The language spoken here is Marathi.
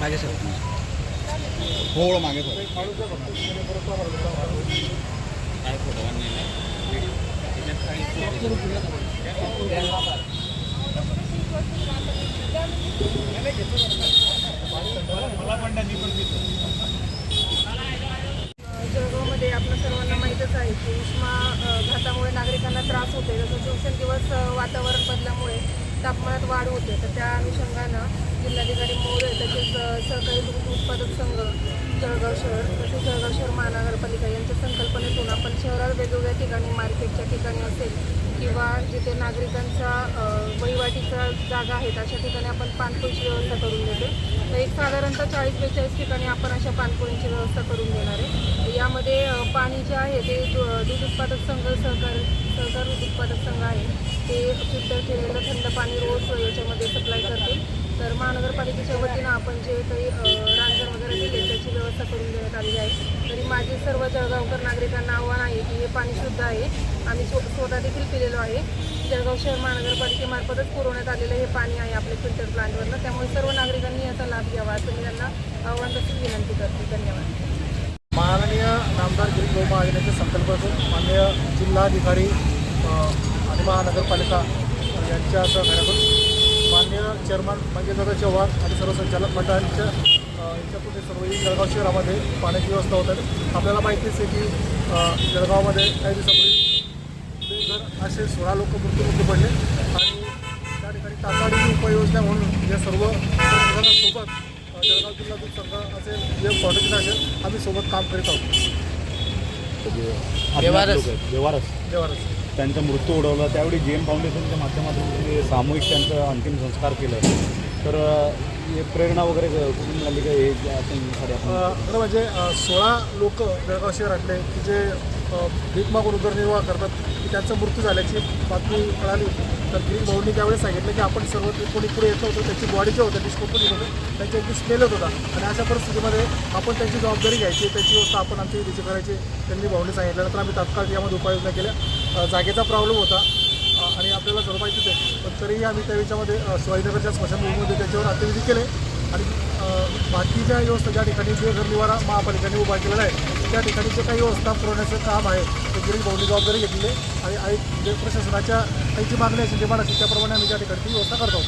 मागे सर थोडं मागे थोडं. जळगावमध्ये आपल्या सर्वांना माहीतच आहे की उष्मा घातामुळे नागरिकांना त्रास होते जसं दिवसेंदिवस वातावरण बदलामुळे तापमानात वाढ होते तर त्या अनुषंगानं जिल्हाधिकारी महोदय तसेच सहकारी दूध उत्पादक संघ जळगाव शहर तसेच जळगाव शहर महानगरपालिका यांच्या संकल्पनेतून आपण शहरात वेगवेगळ्या ठिकाणी मार्केटच्या ठिकाणी असेल किंवा जिथे नागरिकांचा वहिवाटीचा जागा आहेत अशा ठिकाणी आपण पाणपोळीची व्यवस्था करून देतो तर एक साधारणतः चाळीस बेचाळीस ठिकाणी आपण अशा पाणपोईंची व्यवस्था करून देणार आहे. यामध्ये पाणी जे आहे ते दूध उत्पादक संघ सहकार सहकार दूध उत्पादक संघ आहे. ते फिल्टर केलेलं थंड पाणी रोज याच्यामध्ये सप्लाय करतील. तर महानगरपालिकेच्या वतीनं आपण जे काही अ, रांजण वगैरे दिले त्याची व्यवस्था करून देण्यात आलेली आहे तरी माझे सर्व जळगावकर नागरिकांना आव्हान आहे की हे पाणी शुद्ध आहे. आम्ही स्व स्वतः देखील पिलेलो आहे. जळगाव शहर महानगरपालिकेमार्फतच पुरवण्यात आलेलं हे पाणी आहे आपल्या फिल्टर प्लांटवरनं त्यामुळे सर्व नागरिकांनी याचा लाभ घ्यावा असं मी त्यांना आव्हान तसंच विनंती करते. धन्यवाद. माननीय नामदार गिरीश भाऊ महाजन यांच्या माननीय जिल्हाधिकारी आणि महानगरपालिका यांच्या सहकार्यातून माननीय चेअरमन मंगेशदादा चव्हाण आणि सर्व संचालक मंडळांच्या हे सर्व ही जळगाव शहरामध्ये पाण्याची व्यवस्था होत आहे. आपल्याला माहितीच आहे की जळगावमध्ये काही दिवसापूर्वी बेघर असे सोळा लोक मृत्यूमुखी पडले आणि त्या ठिकाणी तातडीची उपाययोजना म्हणून या सर्व अ, जळगाव जिल्हा दूध संघ असेल जे फाउंडेशन असेल आम्ही सोबत काम करीत आहोत. त्यांचा मृत्यू उडवला त्यावेळी जे एम फाउंडेशनच्या माध्यमातून सामूहिक त्यांचं अंतिम संस्कार केलं तर म्हणजे प्रेरणा वगैरे कुठून मिळाली का हे खरं म्हणजे सोळा लोक जळगाव शहरातले की जे भीकमागून भीक मागून उदरनिर्वाह करतात की त्यांचा मृत्यू झाल्याची बातमी कळाली तर गिरीश भाऊंनी त्यावेळेस सांगितलं की आपण सर्व कोणी पुढे येत होतो त्याची बॉडी जे होतं डिस्कोपनिक होतं त्यांच्या अगदी स्मेल होत होता. आणि अशा परिस्थितीमध्ये आपण त्यांची जबाबदारी घ्यायची त्याची व्यवस्था आपण आमची इथे करायची त्यांनी भाऊंनी सांगितल्यानंतर आम्ही तात्काळ यामध्ये उपाययोजना केल्या. जागेचा प्रॉब्लेम होता. आपल्याला सर्व माहितीच आहे पण तरीही आम्ही त्या याच्यामध्ये अ, शिवाजीनगरच्या स्मशानभूमीमध्ये त्याच्यावर अतिविधी केले. आणि बाकीच्या व्यवस्था ज्या ठिकाणी जे घरनिवारा महापालिकेने उभा केलेला आहे त्या ठिकाणी जे काही व्यवस्था पुरवण्याचं काम आहे ते गिरीश भाऊनी जबाबदारी घेतलेली आहे. आणि आई जे प्रशासनाच्या काही जी मागणी असेल डिमांड असेल त्याप्रमाणे आम्ही त्या ठिकाणी व्यवस्था करतो